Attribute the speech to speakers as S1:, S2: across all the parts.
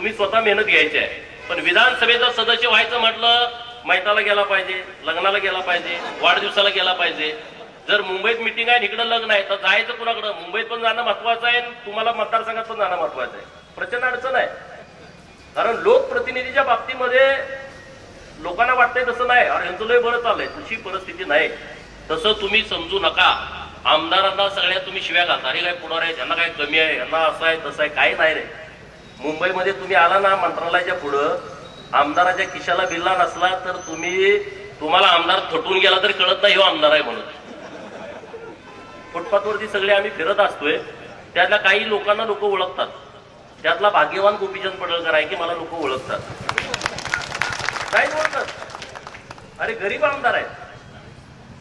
S1: तुम्ही स्वतः मेहनत घ्यायची आहे. पण विधानसभेचा सदस्य व्हायचं म्हटलं मैताला गेला पाहिजे लग्नाला गेला पाहिजे वाढदिवसाला गेला पाहिजे. जर मुंबईत मिटिंग आहे आणि इकडं लग्न आहे तर जायचं कुणाकडं? मुंबईत पण जाणं महत्वाचं आहे आणि तुम्हाला मतदारसंघात पण जाणं महत्वाचं आहे. प्रचंड अडचण आहे. कारण लोकप्रतिनिधीच्या बाबतीमध्ये लोकांना वाटतंय तसं नाही. अरे यांचं लय बरं चाललंय. तशी परिस्थिती नाही. तसं तुम्ही समजू नका. आमदारांना सगळ्या तुम्ही शिव्या घालता. अरे काय पुढार आहे? यांना काय कमी आहे यांना असं आहे तसं आहे काही नाही रे. मुंबईमध्ये तुम्ही आला ना मंत्रालयाच्या पुढं आमदाराच्या खिशाला बिल्ला नसला तर तुम्ही तुम्हाला आमदार थटून गेला तरी कळत नाही हो आमदार आहे म्हणून. फुटपाथवरती सगळे आम्ही फिरत असतोय. त्यातल्या काही लोकांना लोक ओळखतात. त्यातला भाग्यवान गोपीचंद पडळकर आहे की मला लोक ओळखतात. नाही ओळखतात अरे गरीब आमदार आहेत.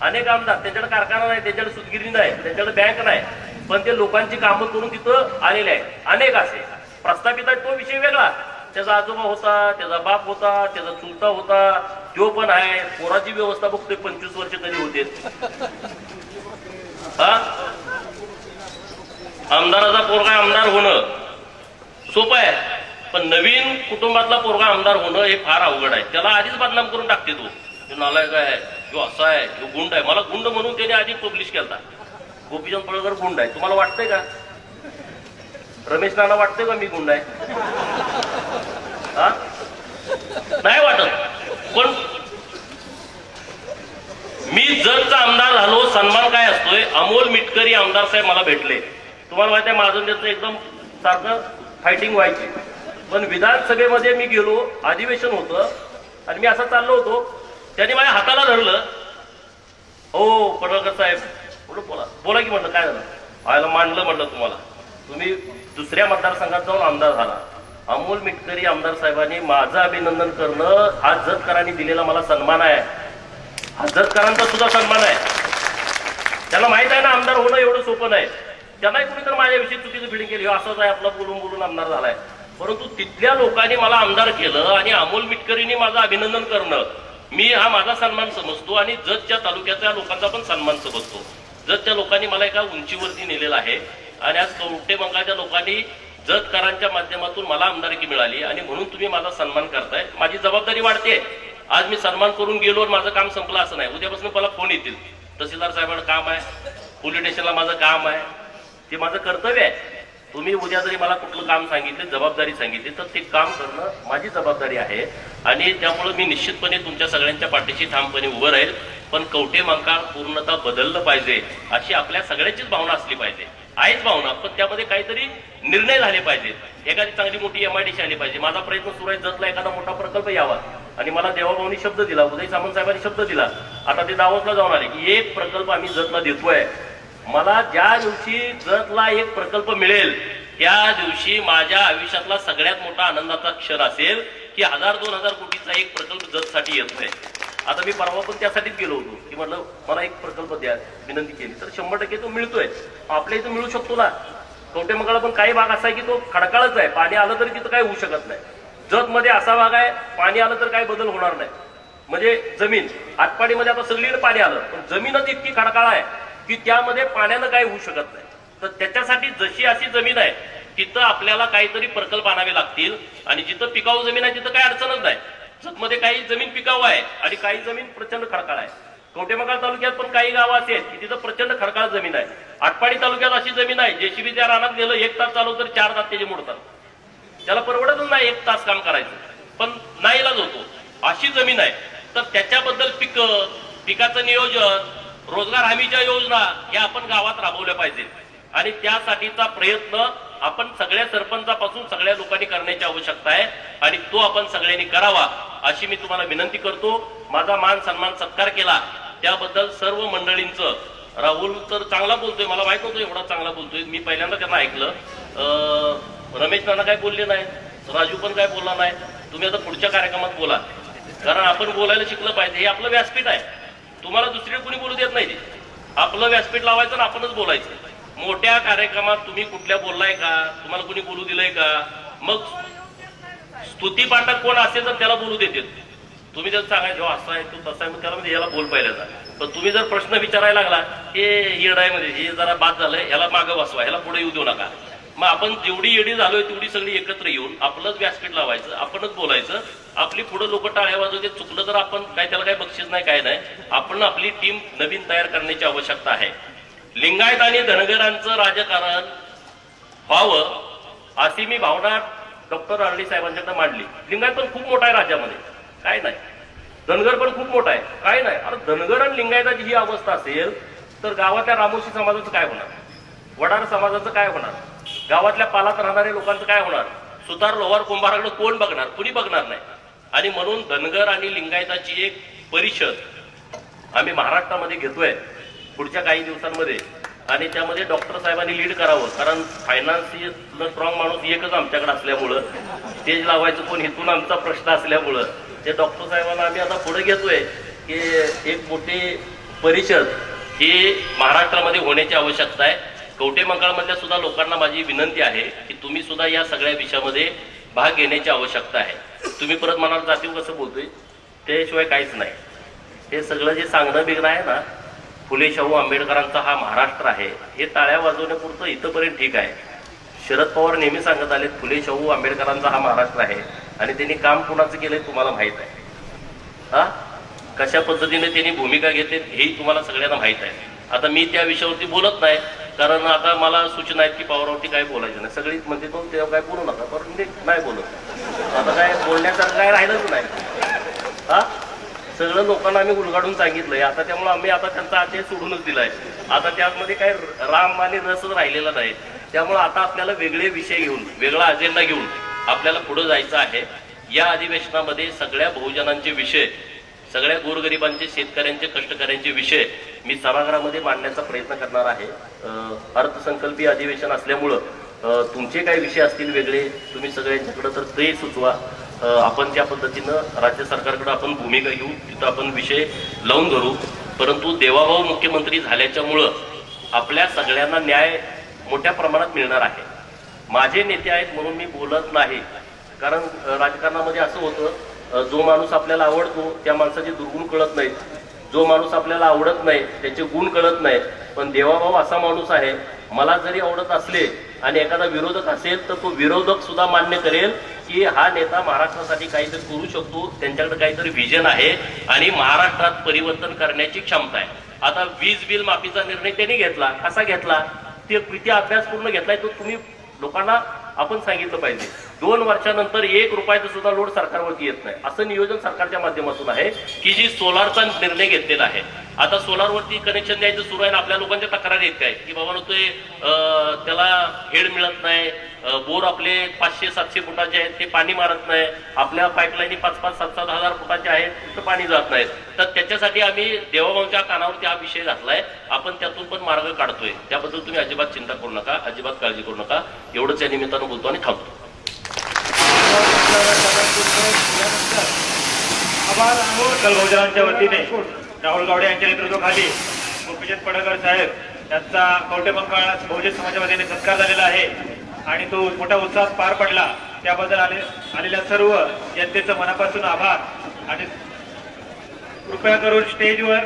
S1: अनेक आमदार त्यांच्याकडे कारखाना नाही त्यांच्याकडे सुतगिरी नाही त्यांच्याकडे बँक नाही पण ते लोकांची कामं करून तिथं आलेले आहेत. अनेक असे. प्रस्थापित आहेत तो विषय वेगळा. त्याचा आजोबा होता त्याचा बाप होता त्याचा चुलता होता तो पण आहे. पोराची व्यवस्था बघतोय पंचवीस वर्ष तरी होते. हा? आमदाराचा पोरगा आमदार होणं सोपं आहे. पण नवीन कुटुंबातला पोरगा आमदार होणं हे फार अवघड आहे. त्याला आधीच बदनाम करून टाकते तो. नालायक आहे जो असा आहे जो गुंड आहे. मला गुंड म्हणून त्याने आधी पब्लिश केला गोपीचंद पळकर गुंड आहे. तुम्हाला वाटतंय का? रमेश नाना वाटतंय का मी गुंड आहे? हा? नाही वाटत. पण मी जरचा आमदार झालो सन्मान काय असतोय? अमोल मिटकरी आमदार साहेब मला भेटले. तुम्हाला माहिती आहे माझं त्याचं एकदम सारखं फायटिंग व्हायची. पण विधानसभेमध्ये मी गेलो अधिवेशन होतं आणि मी असं चाललो होतो. त्याने माझ्या हाताला धरलं. हो पडळकर साहेब. बोला? बोला की म्हटलं काय झालं? व्हायला मांडलं म्हटलं तुम्हाला. तुम्ही दुसऱ्या मतदारसंघात जाऊन आमदार झाला. अमोल मिटकरी आमदार साहेबांनी माझं अभिनंदन करणं हा जतकरांनी दिलेला मला सन्मान आहे. हा जतकरांचा सुद्धा सन्मान आहे. त्यांना माहीत आहे ना आमदार होणं एवढं सोपं नाही. त्यांनाही कुणी तर माझ्याविषयी चुकीचं फिडिंग केली. हो, असंच आहे आपला बोलून बोलून आमदार झालाय. परंतु तिथल्या लोकांनी मला आमदार केलं आणि अमोल मिटकरींनी माझं अभिनंदन करणं. मी हा माझा सन्मान समजतो आणि जतच्या तालुक्याच्या लोकांचा पण सन्मान समजतो. जतच्या लोकांनी मला एका उंचीवरती नेलेला आहे. आणि आज कवटे बंगालच्या लोकांनी जतकरांच्या माध्यमातून मला आमदारकी मिळाली आणि म्हणून तुम्ही माझा सन्मान करताय. माझी जबाबदारी वाढते. आज मी सन्मान करून गेलो माझं काम संपलं असं नाही. उद्यापासून मला फोन येतील. तहसीलदार साहेबांना काम आहे. पोलीस स्टेशनला माझं काम आहे. ते माझं कर्तव्य आहे. तुम्ही उद्या जरी मला कुठलं काम सांगितले जबाबदारी सांगितली तर ते काम करणं माझी जबाबदारी आहे. आणि त्यामुळे मी निश्चितपणे तुमच्या सगळ्यांच्या पाठीशी ठामपणे उभं राहील. पण कवटे मंकाळ पूर्णतः बदललं पाहिजे अशी आपल्या सगळ्यांचीच भावना असली पाहिजे. आहेच भावना पण त्यामध्ये काहीतरी निर्णय झाले पाहिजेत. एखादी चांगली मोठी एमआयडीसी आली पाहिजे. माझा प्रयत्न सुरू आहे जतला एखादा मोठा प्रकल्प यावा. आणि मला देवाभाऊनी शब्द दिला उदय सामंत साहेबांनी शब्द दिला. आता ते दावतला जाऊन आले की एक प्रकल्प आम्ही जतला देतोय. मला ज्या दिवशी जतला एक प्रकल्प मिळेल त्या दिवशी माझ्या आयुष्यातला सगळ्यात मोठा आनंदाचा क्षण असेल की हजार दोन हजार कोटीचा एक प्रकल्प जतसाठी येतोय. आता मी परवा पण त्यासाठीच गेलो होतो. की म्हटलं मला एक प्रकल्प द्या. विनंती केली. तर शंभर टक्के तो मिळतोय. आपल्या इथं मिळू शकतो ना. कवटे मंगळा पण काही भाग असा आहे की तो खडकाळच आहे. पाणी आलं तरी तिथं काही होऊ शकत नाही. जत मध्ये असा भाग आहे पाणी आलं तर काही बदल होणार नाही. म्हणजे जमीन. आटपाडीमध्ये आता सगळीकडे पाणी आलं. पण जमीनच इतकी खडकाळ आहे की त्यामध्ये पाण्यानं काही होऊ शकत नाही. तर त्याच्यासाठी जशी अशी जमीन आहे तिथं आपल्याला काहीतरी प्रकल्प आणावे लागतील. आणि जिथं पिकाऊ जमीन आहे तिथं काही अडचणच नाही. मध्ये काही जमीन पिकाऊ आहे आणि काही जमीन प्रचंड खडकाळ आहे. कवटेमंगळ तालुक्यात पण काही गावं असे आहेत की तिथं प्रचंड खडकाळ जमीन आहे. आटपाडी तालुक्यात अशी जमीन आहे जेसीबी त्या रानात गेलं एक तास चालू तर चार तास त्याचे मोडतात. त्याला परवडतच नाही एक तास काम करायचं. पण नाईलाज होतो. अशी जमीन आहे. तर त्याच्याबद्दल पिक पिकाचं नियोजन रोजगार हमीच्या योजना या आपण गावात राबवल्या पाहिजेत आणि त्यासाठीचा प्रयत्न आपण सगळ्या सरपंचापासून सगळ्या लोकांनी करण्याची आवश्यकता आहे. आणि तो आपण सगळ्यांनी करावा. अशी मी तुम्हाला विनंती करतो. माझा मान सन्मान सत्कार केला. त्याबद्दल सर्व मंडळींचं राहुल तर चांगला बोलतोय मला माहीत नव्हतं एवढा चांगला बोलतोय. मी पहिल्यांदा त्यांना ऐकलं. रमेश नाना काय बोलले नाही राजू पण काय बोलला नाही? तुम्ही आता पुढच्या कार्यक्रमात बोला. कारण आपण बोलायला शिकलं पाहिजे. हे आपलं व्यासपीठ आहे. तुम्हाला दुसरे कोणी बोलू देत नाही आपलं व्यासपीठ लावायचं आणि आपणच बोलायचं. मोठ्या कार्यक्रमात तुम्ही कुठल्या बोललाय का? तुम्हाला कोणी बोलू दिलंय का? मग स्तुती पाठक कोण असेल तर त्याला बोलू देते तुम्ही जर सांगायचं असा असं आहे तू तसा आहे मग त्याला म्हणजे याला बोल पहिल्याचा पण तुम्ही जर प्रश्न विचारायला लागला हे येडाय म्हणजे हे जरा बाद झालंय ह्याला मागं बसवा ह्याला पुढे येऊ देऊ नका. मग आपण जेवढी येडी झालोय तेवढी सगळी एकत्र येऊन आपलंच व्यासपीठ लावायचं आपणच बोलायचं. आपली पुढे लोक टाळ्या वाजवते चुकलं तर आपण काय त्याला काय बक्षीस नाही काय नाही. आपण आपली टीम नवीन तयार करण्याची आवश्यकता आहे. लिंगायत आणि धनगरांचं राजकारण व्हावं अशी मी भावना डॉक्टर अरळी साहेबांच्याकडे मांडली. लिंगायत पण खूप मोठा आहे राज्यामध्ये. काय नाही. धनगर पण खूप मोठा आहे. काय नाही. अरे धनगर आणि लिंगायताची ही अवस्था असेल तर गावातल्या रामोशी समाजाचं काय होणार? वडार समाजाचं काय होणार? गावातल्या पालात राहणाऱ्या लोकांचं काय होणार? सुतार लोहार कुंभाराकडे कोण बघणार? कुणी बघणार नाही. आणि म्हणून धनगर आणि लिंगायताची एक परिषद आम्ही महाराष्ट्रामध्ये घेतोय. पुढच्या काही दिवसांमध्ये आणि त्यामध्ये डॉक्टर साहेबांनी लीड करावं. कारण फायनान्शियल स्ट्रॉंग माणूस एकच आमच्याकडे असल्यामुळं स्टेज लावायचं कोण हेतून आमचा प्रश्न असल्यामुळं. ते डॉक्टर साहेबांना आम्ही आता पुढे घेतोय की एक मोठी परिषद ही महाराष्ट्रामध्ये होण्याची आवश्यकता आहे. कवटे मंगळमधल्या सुद्धा लोकांना माझी विनंती आहे की तुम्ही सुद्धा या सगळ्या विषयामध्ये भाग घेण्याची आवश्यकता आहे. तुम्ही परत मनाला जातीव कसं बोलतोय? त्याशिवाय काहीच नाही. हे सगळं जे सांगणं बिगणं आहे ना फुले शाहू आंबेडकरांचा हा महाराष्ट्र आहे हे टाळ्या वाजवण्यापुरतं इथंपर्यंत ठीक आहे. शरद पवार नेहमी सांगत आले फुले शाहू आंबेडकरांचा हा महाराष्ट्र आहे आणि त्यांनी काम कुणाचं केलंय तुम्हाला माहीत आहे? हा? कशा पद्धतीने त्यांनी भूमिका घेते हेही तुम्हाला सगळ्यांना माहीत आहे. आता मी त्या विषयावरती बोलत नाही कारण आता मला सूचना आहेत की पवारावरती काय बोलायचं नाही. सगळीच म्हणजे तो तेव्हा काय बोलू नका पण मी नाही बोलत. आता काय बोलण्यासारखं काय राहिलंच नाही. हा? सगळं लोकांना आम्ही उलगाडून सांगितलंय. आता त्यामुळे आम्ही आता त्यांचा आशय सोडूनच दिलाय. आता त्यामध्ये काय राम आणि रसच राहिलेला नाही. त्यामुळे आता आपल्याला वेगळे विषय घेऊन वेगळा अजेंडा घेऊन आपल्याला पुढे जायचं आहे. या अधिवेशनामध्ये सगळ्या बहुजनांचे विषय सगळ्या गोरगरिबांचे शेतकऱ्यांचे कष्टकऱ्यांचे विषय मी सभागृहामध्ये मांडण्याचा प्रयत्न करणार आहे. अर्थसंकल्पीय अधिवेशन असल्यामुळं तुमचे काही विषय असतील वेगळे तुम्ही सगळ्यांच्याकडे तर ते सुचवा. आपण त्या पद्धतीनं राज्य सरकारकडे आपण भूमिका घेऊ तिथं आपण विषय लावून धरू. परंतु देवाभाऊ मुख्यमंत्री झाल्याच्यामुळं आपल्या सगळ्यांना न्याय मोठ्या प्रमाणात मिळणार आहे. माझे नेते आहेत म्हणून मी बोलत नाही. कारण राजकारणामध्ये असं होतं जो माणूस आपल्याला आवडतो त्या माणसाचे दुर्गुण कळत नाहीत. जो माणूस आपल्याला आवडत नाही त्याचे गुण कळत नाही पण देवाभाऊ असा माणूस आहे मला जरी आवडत असले आणि एखादा विरोधक असेल तर तो विरोधक सुद्धा मान्य करेल. की हा नेता महाराष्ट्रासाठी काहीतरी करू शकतो त्यांच्याकडे काहीतरी व्हिजन आहे आणि महाराष्ट्रात परिवर्तन करण्याची क्षमता आहे. आता वीज बिल माफीचा निर्णय त्यांनी घेतला. कसा घेतला? ते किती अभ्यास पूर्ण घेतलाय तो तुम्ही लोकांना आपण सांगितलं पाहिजे. दोन वर्षानंतर एक रुपयाचा सुद्धा लोड सरकारवरती येत नाही. असं नियोजन सरकारच्या माध्यमातून आहे की जी सोलारचा निर्णय घेतलेला आहे. आता सोलारवरती कनेक्शन द्यायचं सुरू आहे आपल्या लोकांच्या तक्रार येत काय? की बाबा ते त्याला हेड मिळत नाही बोर आपले पाचशे सातशे फुटाचे आहेत ते पाणी मारत नाही आपल्या पाईपलाईनी पाच पाच सात सात हजार फुटाचे आहेत तिथं पाणी जात नाहीत तर त्याच्यासाठी आम्ही देवाभाऊच्या कानावरती हा विषय घातलाय. आपण त्यातून पण मार्ग काढतोय. त्याबद्दल तुम्ही अजिबात चिंता करू नका अजिबात काळजी करू नका. एवढंच या निमित्तानं बोलतो आणि थांबतो.
S2: सकल बहुजनांच्या वतीने. राहुल गावडे यांच्या नेतृत्वाखाली गोपीचंद पडकर साहेब यांचा कवटे बंगाळ बहुजन समाजाच्या वतीने सत्कार झालेला आहे. आणि तो मोठ्या उत्साहात पार पडला. त्याबद्दल आले आलेल्या सर्व जनतेचं मनापासून आभार. आणि कृपया करून स्टेजवर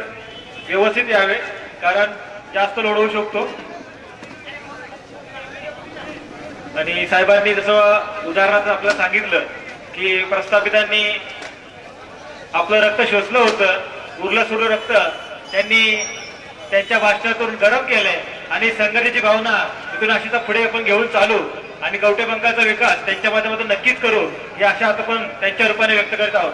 S2: व्यवस्थित यावे कारण जास्त लोड होऊ शकतो. आणि साहेबांनी जसं उदाहरणार्थ आपल्याला सांगितलं की प्रस्थापितांनी आपलं रक्त शोषलं होतं उरलं सुरलं रक्त त्यांनी त्यांच्या भाषणातून गरम केलंय आणि संघटनेची भावना इथून अशीचा पुढे आपण घेऊन चालू आणि कवटे बंकाचा विकास त्यांच्या माध्यमातून नक्कीच करू ही आशा आता आपण त्यांच्या रूपाने व्यक्त करत आहोत.